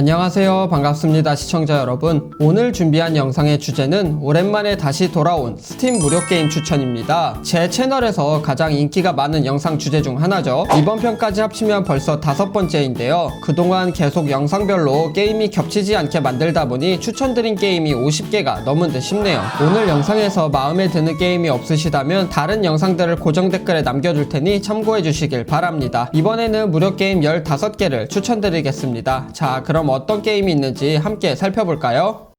안녕하세요. 반갑습니다. 시청자 여러분. 오늘 준비한 영상의 주제는 오랜만에 다시 돌아온 스팀 무료 게임 추천입니다. 제 채널에서 가장 인기가 많은 영상 주제 중 하나죠. 이번 편까지 합치면 벌써 다섯 번째인데요. 그동안 계속 영상별로 게임이 겹치지 않게 만들다 보니 추천드린 게임이 50개가 넘은 듯 싶네요. 오늘 영상에서 마음에 드는 게임이 없으시다면 다른 영상들을 고정 댓글에 남겨둘 테니 참고해 주시길 바랍니다. 이번에는 무료 게임 15개를 추천드리겠습니다. 자, 그럼 어떤 게임이 있는지 함께 살펴볼까요?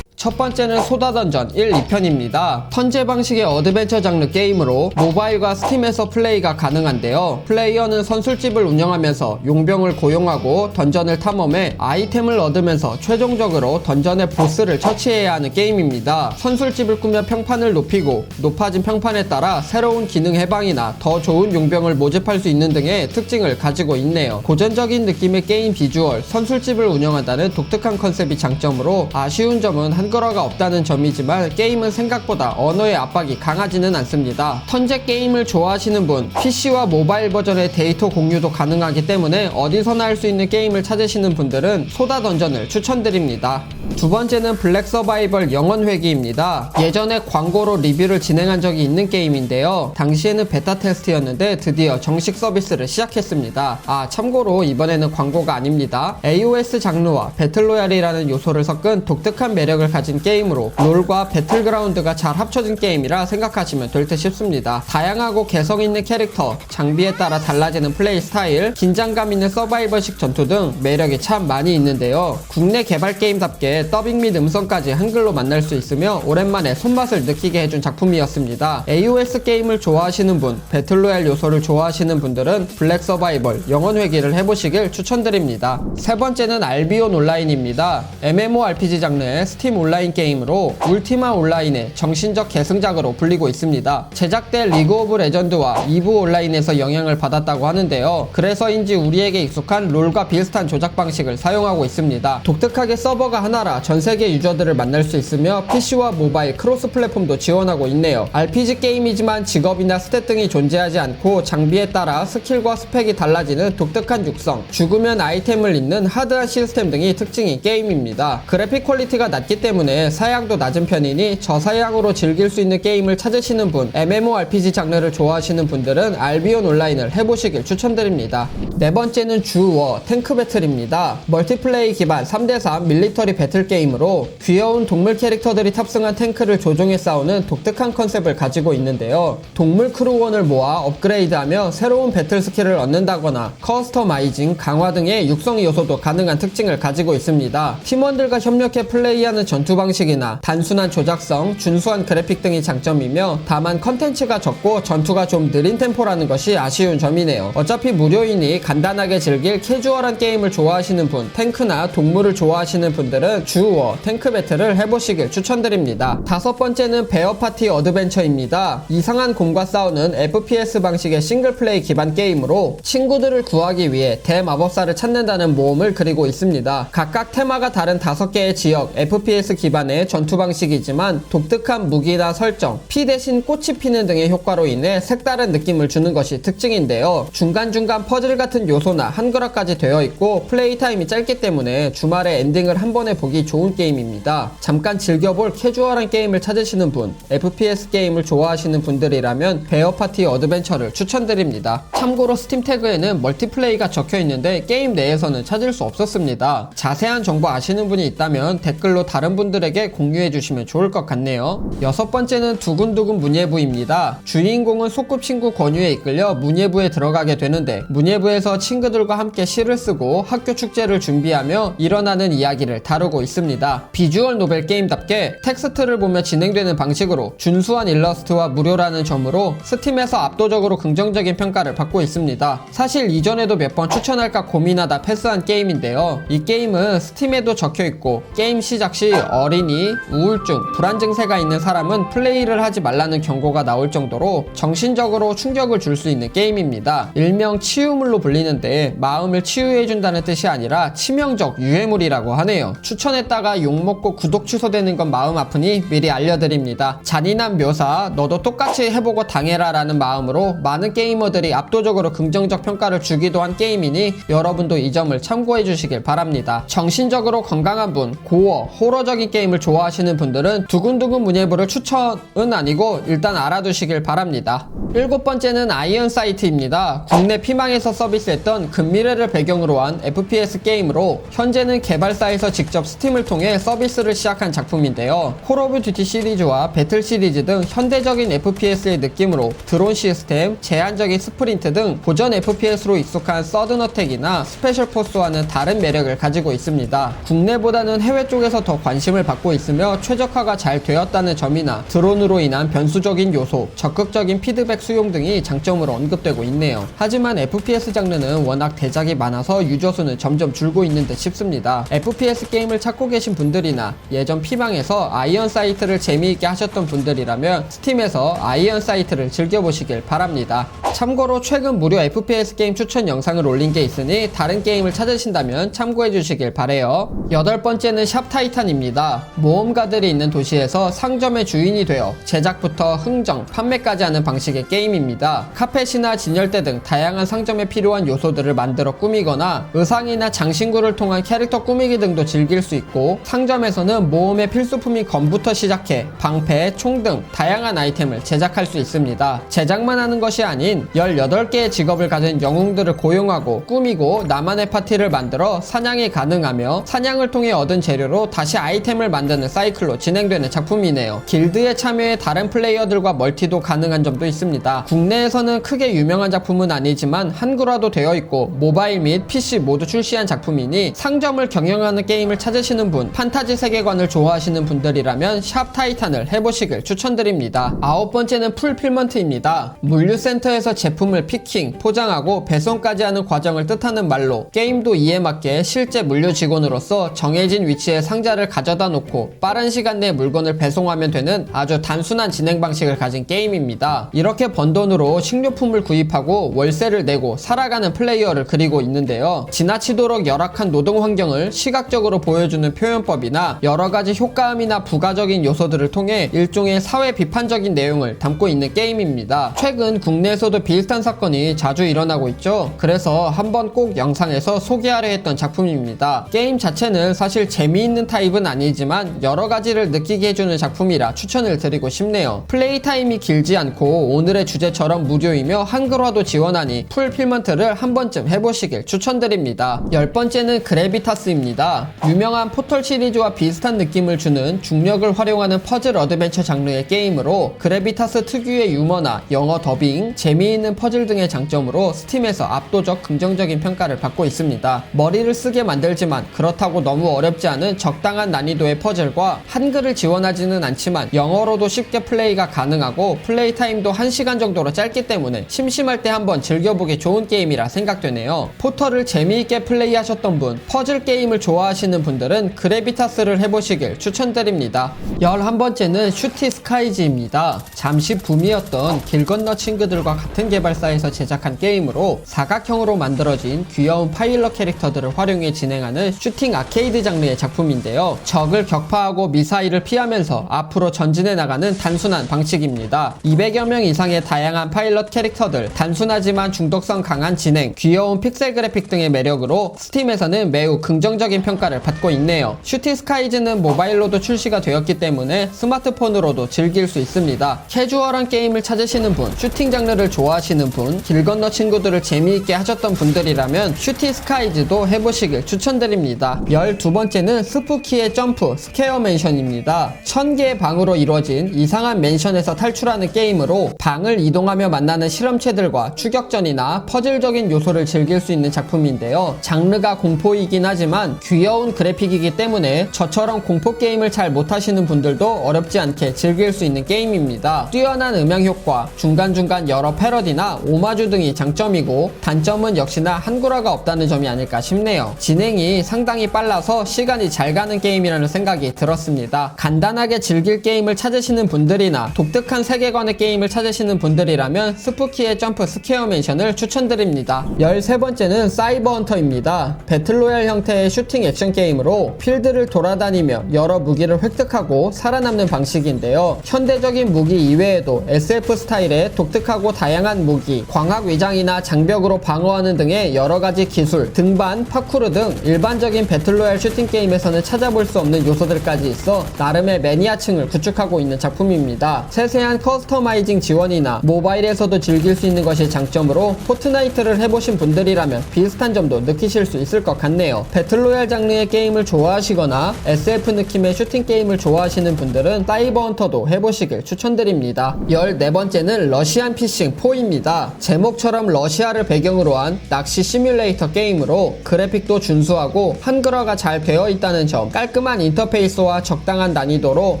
첫 번째는 소다던전 1, 2편입니다. 턴제 방식의 어드벤처 장르 게임으로 모바일과 스팀에서 플레이가 가능한데요. 플레이어는 선술집을 운영하면서 용병을 고용하고 던전을 탐험해 아이템을 얻으면서 최종적으로 던전의 보스를 처치해야 하는 게임입니다. 선술집을 꾸며 평판을 높이고 높아진 평판에 따라 새로운 기능 해방이나 더 좋은 용병을 모집할 수 있는 등의 특징을 가지고 있네요. 고전적인 느낌의 게임 비주얼, 선술집을 운영한다는 독특한 컨셉이 장점으로 아쉬운 점은 한 글화가 없다는 점이지만 게임은 생각보다 언어의 압박이 강하지는 않습니다. 턴제 게임을 좋아하시는 분, PC와 모바일 버전의 데이터 공유도 가능하기 때문에 어디서나 할 수 있는 게임을 찾으시는 분들은 소다 던전을 추천드립니다. 두 번째는 블랙 서바이벌 영원 회기입니다. 예전에 광고로 리뷰를 진행한 적이 있는 게임인데요. 당시에는 베타 테스트였는데 드디어 정식 서비스를 시작했습니다. 아, 참고로 이번에는 광고가 아닙니다. AOS 장르와 배틀로얄이라는 요소를 섞은 독특한 매력을 가진 게임으로 롤과 배틀그라운드가 잘 합쳐진 게임이라 생각하시면 될 듯 싶습니다. 다양하고 개성 있는 캐릭터, 장비에 따라 달라지는 플레이 스타일, 긴장감 있는 서바이벌식 전투 등 매력이 참 많이 있는데요. 국내 개발 게임답게 더빙 및 음성까지 한글로 만날 수 있으며 오랜만에 손맛을 느끼게 해준 작품이었습니다. AOS 게임을 좋아하시는 분, 배틀로얄 요소를 좋아하시는 분들은 블랙 서바이벌 영원 회기를 해보시길 추천드립니다. 세 번째는 알비온 온라인입니다. MMORPG 장르의 스팀 온라인 게임으로 울티마 온라인의 정신적 계승작으로 불리고 있습니다. 제작대 리그 오브 레전드와 2부 온라인에서 영향을 받았다고 하는데요. 그래서인지 우리에게 익숙한 롤과 비슷한 조작 방식을 사용하고 있습니다. 독특하게 서버가 하나라 전 세계 유저들을 만날 수 있으며 PC와 모바일 크로스 플랫폼도 지원하고 있네요. RPG 게임이지만 직업이나 스탯 등이 존재하지 않고 장비에 따라 스킬과 스펙이 달라지는 독특한 육성, 죽으면 아이템을 잇는 하드한 시스템 등이 특징인 게임입니다. 그래픽 퀄리티가 낮기 때문에 사양도 낮은 편이니 저사양으로 즐길 수 있는 게임을 찾으시는 분, MMORPG 장르를 좋아하시는 분들은 알비온 온라인을 해보시길 추천드립니다. 네 번째는 주워 탱크 배틀입니다. 멀티플레이 기반 3대3 밀리터리 배틀 게임으로 귀여운 동물 캐릭터들이 탑승한 탱크를 조종해 싸우는 독특한 컨셉을 가지고 있는데요. 동물 크루원을 모아 업그레이드하며 새로운 배틀 스킬을 얻는다거나 커스터마이징, 강화 등의 육성 요소도 가능한 특징을 가지고 있습니다. 팀원들과 협력해 플레이하는 전투 방식이나 단순한 조작성, 준수한 그래픽 등이 장점이며 다만 컨텐츠가 적고 전투가 좀 느린 템포라는 것이 아쉬운 점이네요. 어차피 무료이니 간단하게 즐길 캐주얼한 게임을 좋아하시는 분, 탱크나 동물을 좋아하시는 분들은 주워 탱크 배틀을 해보시길 추천드립니다. 다섯 번째는 베어 파티 어드벤처입니다. 이상한 곰과 싸우는 FPS 방식의 싱글 플레이 기반 게임으로 친구들을 구하기 위해 대마법사를 찾는다는 모험을 그리고 있습니다. 각각 테마가 다른 다섯 개의 지역 FPS 기반의 전투 방식이지만 독특한 무기나 설정, 피 대신 꽃이 피는 등의 효과로 인해 색다른 느낌을 주는 것이 특징인데요. 중간중간 퍼즐 같은 요소나 한글화까지 되어 있고 플레이 타임이 짧기 때문에 주말에 엔딩을 한 번에 보기 좋은 게임입니다. 잠깐 즐겨볼 캐주얼한 게임을 찾으시는 분, FPS 게임을 좋아하시는 분들이라면 베어 파티 어드벤처를 추천드립니다. 참고로 스팀 태그에는 멀티플레이가 적혀 있는데 게임 내에서는 찾을 수 없었습니다. 자세한 정보 아시는 분이 있다면 댓글로 다른 분 들에게 공유해 주시면 좋을 것 같네요. 여섯 번째는 두근두근 문예부입니다. 주인공은 소꿉친구 권유에 이끌려 문예부에 들어가게 되는데 문예부에서 친구들과 함께 시를 쓰고 학교 축제를 준비하며 일어나는 이야기를 다루고 있습니다. 비주얼 노벨 게임답게 텍스트를 보며 진행되는 방식으로 준수한 일러스트와 무료라는 점으로 스팀에서 압도적으로 긍정적인 평가를 받고 있습니다. 사실 이전에도 몇 번 추천할까 고민하다 패스한 게임인데요. 이 게임은 스팀에도 적혀 있고 게임 시작 시 어린이, 우울증, 불안 증세가 있는 사람은 플레이를 하지 말라는 경고가 나올 정도로 정신적으로 충격을 줄 수 있는 게임입니다. 일명 치유물로 불리는데 마음을 치유해준다는 뜻이 아니라 치명적 유해물이라고 하네요. 추천했다가 욕먹고 구독 취소되는 건 마음 아프니 미리 알려드립니다. 잔인한 묘사, 너도 똑같이 해보고 당해라 라는 마음으로 많은 게이머들이 압도적으로 긍정적 평가를 주기도 한 게임이니 여러분도 이 점을 참고해 주시길 바랍니다. 정신적으로 건강한 분, 고어, 호러적인 게임을 좋아하시는 분들은 두근두근 문예부를 추천은 아니고 일단 알아두시길 바랍니다. 일곱 번째는 아이언 사이트입니다. 국내 피망에서 서비스했던 근미래를 배경으로 한 FPS 게임으로 현재는 개발사에서 직접 스팀을 통해 서비스를 시작한 작품인데요. 콜 오브 듀티 시리즈와 배틀 시리즈 등 현대적인 FPS의 느낌으로 드론 시스템, 제한적인 스프린트 등 고전 FPS로 익숙한 서든 어택이나 스페셜 포스와는 다른 매력을 가지고 있습니다. 국내보다는 해외 쪽에서 더 관심을 받고 있으며 최적화가 잘 되었다는 점이나 드론으로 인한 변수적인 요소, 적극적인 피드백 수용 등이 장점으로 언급되고 있네요. 하지만 FPS 장르는 워낙 대작이 많아서 유저 수는 점점 줄고 있는 듯 싶습니다. FPS 게임을 찾고 계신 분들이나 예전 피방에서 아이언 사이트를 재미있게 하셨던 분들이라면 스팀에서 아이언 사이트를 즐겨보시길 바랍니다. 참고로 최근 무료 FPS 게임 추천 영상을 올린 게 있으니 다른 게임을 찾으신다면 참고해 주시길 바래요. 여덟 번째는 샵 타이탄입니다. 모험가들이 있는 도시에서 상점의 주인이 되어 제작부터 흥정, 판매까지 하는 방식의 게임입니다. 카펫이나 진열대 등 다양한 상점에 필요한 요소들을 만들어 꾸미거나 의상이나 장신구를 통한 캐릭터 꾸미기 등도 즐길 수 있고 상점에서는 모험의 필수품인 검부터 시작해 방패, 총 등 다양한 아이템을 제작할 수 있습니다. 제작만 하는 것이 아닌 18개의 직업을 가진 영웅들을 고용하고 꾸미고 나만의 파티를 만들어 사냥이 가능하며 사냥을 통해 얻은 재료로 다시 아이템을 만드는 사이클로 진행되는 작품이네요. 길드에 참여해 다른 플레이어들과 멀티도 가능한 점도 있습니다. 국내에서는 크게 유명한 작품은 아니지만 한글화도 되어 있고 모바일 및 PC 모두 출시한 작품이니 상점을 경영하는 게임을 찾으시는 분, 판타지 세계관을 좋아하시는 분들이라면 샵 타이탄을 해보시길 추천드립니다. 아홉 번째는 풀필먼트입니다. 물류센터에서 제품을 피킹, 포장하고 배송까지 하는 과정을 뜻하는 말로 게임도 이에 맞게 실제 물류 직원으로서 정해진 위치에 상자를 가져다 놓고 빠른 시간 내에 물건을 배송하면 되는 아주 단순한 진행 방식을 가진 게임입니다. 이렇게 번 돈으로 식료품을 구입하고 월세를 내고 살아가는 플레이어를 그리고 있는데요. 지나치도록 열악한 노동 환경을 시각적으로 보여주는 표현법이나 여러 가지 효과음이나 부가적인 요소들을 통해 일종의 사회 비판적인 내용을 담고 있는 게임입니다. 최근 국내에서도 비슷한 사건이 자주 일어나고 있죠. 그래서 한번 꼭 영상에서 소개하려 했던 작품입니다. 게임 자체는 사실 재미있는 타입은 아니 지만 여러 가지를 느끼게 해주는 작품이라 추천을 드리고 싶네요. 플레이 타임이 길지 않고 오늘의 주제처럼 무료이며 한글화도 지원하니 풀필먼트를 한 번쯤 해보시길 추천드립니다. 열 번째는 그래비타스입니다. 유명한 포털 시리즈와 비슷한 느낌을 주는 중력을 활용하는 퍼즐 어드벤처 장르의 게임으로 그래비타스 특유의 유머나 영어 더빙, 재미있는 퍼즐 등의 장점으로 스팀에서 압도적 긍정적인 평가를 받고 있습니다. 머리를 쓰게 만들지만 그렇다고 너무 어렵지 않은 적당한 난이도 의 퍼즐과 한글을 지원하지는 않지만 영어로도 쉽게 플레이가 가능하고 플레이 타임도 1시간 정도로 짧기 때문에 심심할 때 한번 즐겨보기 좋은 게임이라 생각되네요. 포털을 재미있게 플레이하셨던 분, 퍼즐 게임을 좋아하시는 분들은 그래비타스를 해보시길 추천드립니다. 11번째는 슈티 스카이즈입니다. 잠시 붐이었던 길 건너 친구들과 같은 개발사에서 제작한 게임으로 사각형으로 만들어진 귀여운 파일럿 캐릭터들을 활용해 진행하는 슈팅 아케이드 장르의 작품인데요. 적을 격파하고 미사일을 피하면서 앞으로 전진해 나가는 단순한 방식입니다. 200여 명 이상의 다양한 파일럿 캐릭터들, 단순하지만 중독성 강한 진행, 귀여운 픽셀 그래픽 등의 매력으로 스팀에서는 매우 긍정적인 평가를 받고 있네요. 슈티 스카이즈는 모바일로도 출시가 되었기 때문에 스마트폰으로도 즐길 수 있습니다. 캐주얼한 게임을 찾으시는 분, 슈팅 장르를 좋아하시는 분, 길 건너 친구들을 재미있게 하셨던 분들이라면 슈티 스카이즈도 해보시길 추천드립니다. 12번째는 스푸키의 점프, 스퀘어 맨션입니다. 1000개의 방으로 이루어진 이상한 맨션에서 탈출하는 게임으로 방을 이동하며 만나는 실험체들과 추격전이나 퍼즐적인 요소를 즐길 수 있는 작품인데요. 장르가 공포이긴 하지만 귀여운 그래픽이기 때문에 저처럼 공포 게임을 잘 못하시는 분들도 어렵지 않게 즐길 수 있는 게임입니다. 뛰어난 음향 효과, 중간중간 여러 패러디나 오마주 등이 장점이고 단점은 역시나 한글화가 없다는 점이 아닐까 싶네요. 진행이 상당히 빨라서 시간이 잘 가는 게임이라는 않을까라는 생각이 들었습니다. 간단하게 즐길 게임을 찾으시는 분들이나 독특한 세계관의 게임을 찾으시는 분들이라면 스푸키의 점프 스퀘어 맨션을 추천드립니다. 13번째는 사이버 헌터입니다. 배틀로얄 형태의 슈팅 액션 게임으로 필드를 돌아다니며 여러 무기를 획득하고 살아남는 방식인데요. 현대적인 무기 이외에도 SF 스타일의 독특하고 다양한 무기, 광학 위장이나 장벽으로 방어하는 등의 여러 가지 기술, 등반, 파쿠르 등 일반적인 배틀로얄 슈팅 게임에서는 찾아볼 수 없는 요소들까지 있어 나름의 매니아층을 구축하고 있는 작품입니다. 세세한 커스터마이징 지원이나 모바일에서도 즐길 수 있는 것이 장점으로 포트나이트를 해보신 분들이라면 비슷한 점도 느끼실 수 있을 것 같네요. 배틀로얄 장르의 게임을 좋아하시거나 SF 느낌의 슈팅 게임을 좋아하시는 분들은 사이버 헌터도 해보시길 추천드립니다. 14번째는 러시안 피싱 4입니다. 제목처럼 러시아를 배경으로 한 낚시 시뮬레이터 게임으로 그래픽도 준수하고 한글화가 잘 되어 있다는 점, 깔끔한 인터페이스와 적당한 난이도로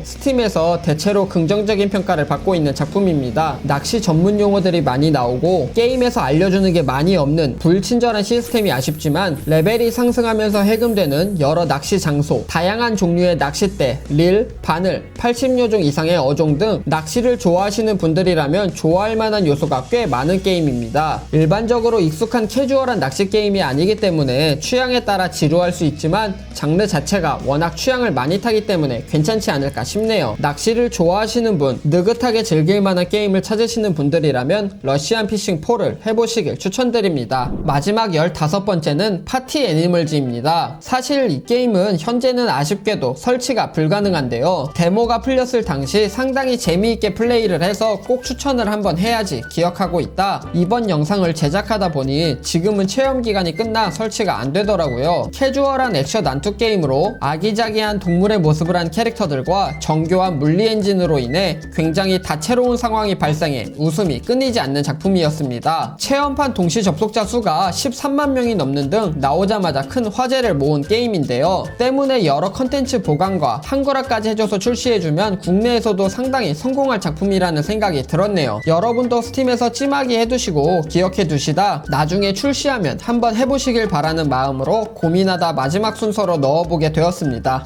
스팀에서 대체로 긍정적인 평가를 받고 있는 작품입니다. 낚시 전문 용어들이 많이 나오고 게임에서 알려주는 게 많이 없는 불친절한 시스템이 아쉽지만 레벨이 상승하면서 해금되는 여러 낚시 장소, 다양한 종류의 낚싯대, 릴, 바늘, 80여 종 이상의 어종 등 낚시를 좋아하시는 분들이라면 좋아할 만한 요소가 꽤 많은 게임입니다. 일반적으로 익숙한 캐주얼한 낚시 게임이 아니기 때문에 취향에 따라 지루할 수 있지만 장르 자체가 워낙 취 향을 많이 타기 때문에 괜찮지 않을까 싶네요. 낚시를 좋아하시는 분, 느긋하게 즐길 만한 게임을 찾으시는 분들이라면 러시안 피싱 4를 해보시길 추천드립니다. 마지막 15번째는 파티 애니멀즈입니다. 사실 이 게임은 현재는 아쉽게도 설치가 불가능한데요. 데모가 풀렸을 당시 상당히 재미있게 플레이를 해서 꼭 추천을 한번 해야지 기억하고 있다. 이번 영상을 제작하다 보니 지금은 체험 기간이 끝나 설치가 안 되더라고요. 캐주얼한 액션 난투 게임으로 아기자기 한 동물의 모습을 한 캐릭터들과 정교한 물리 엔진으로 인해 굉장히 다채로운 상황이 발생해 웃음이 끊이지 않는 작품이었습니다. 체험판 동시 접속자 수가 13만 명이 넘는 등 나오자마자 큰 화제를 모은 게임인데요. 때문에 여러 컨텐츠 보강과 한글화까지 해줘서 출시해주면 국내에서도 상당히 성공할 작품이라는 생각이 들었네요. 여러분도 스팀에서 찜하기 해두시고 기억해두시다 나중에 출시하면 한번 해보시길 바라는 마음으로 고민하다 마지막 순서로 넣어보게 되었습니다.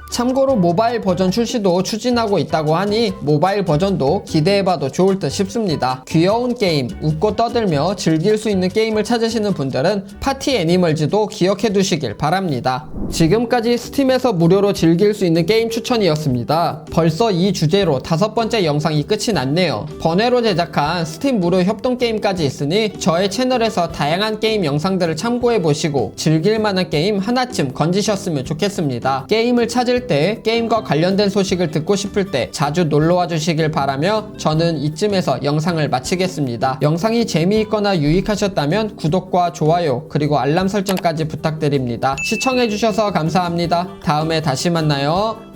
참고로 모바일 버전 출시도 추진하고 있다고 하니 모바일 버전도 기대해봐도 좋을 듯 싶습니다. 귀여운 게임, 웃고 떠들며 즐길 수 있는 게임을 찾으시는 분들은 파티 애니멀즈도 기억해 두시길 바랍니다. 지금까지 스팀에서 무료로 즐길 수 있는 게임 추천이었습니다. 벌써 이 주제로 다섯 번째 영상이 끝이 났네요. 번외로 제작한 스팀 무료 협동 게임까지 있으니 저의 채널에서 다양한 게임 영상들을 참고해 보시고 즐길 만한 게임 하나쯤 건지셨으면 좋겠습니다. 게임을 찾을 때 게임과 관련된 소식을 듣고 싶을 때 자주 놀러와 주시길 바라며 저는 이쯤에서 영상을 마치겠습니다. 영상이 재미있거나 유익하셨다면 구독과 좋아요 그리고 알람 설정까지 부탁드립니다. 시청해 주셔서 감사합니다. 다음에 다시 만나요.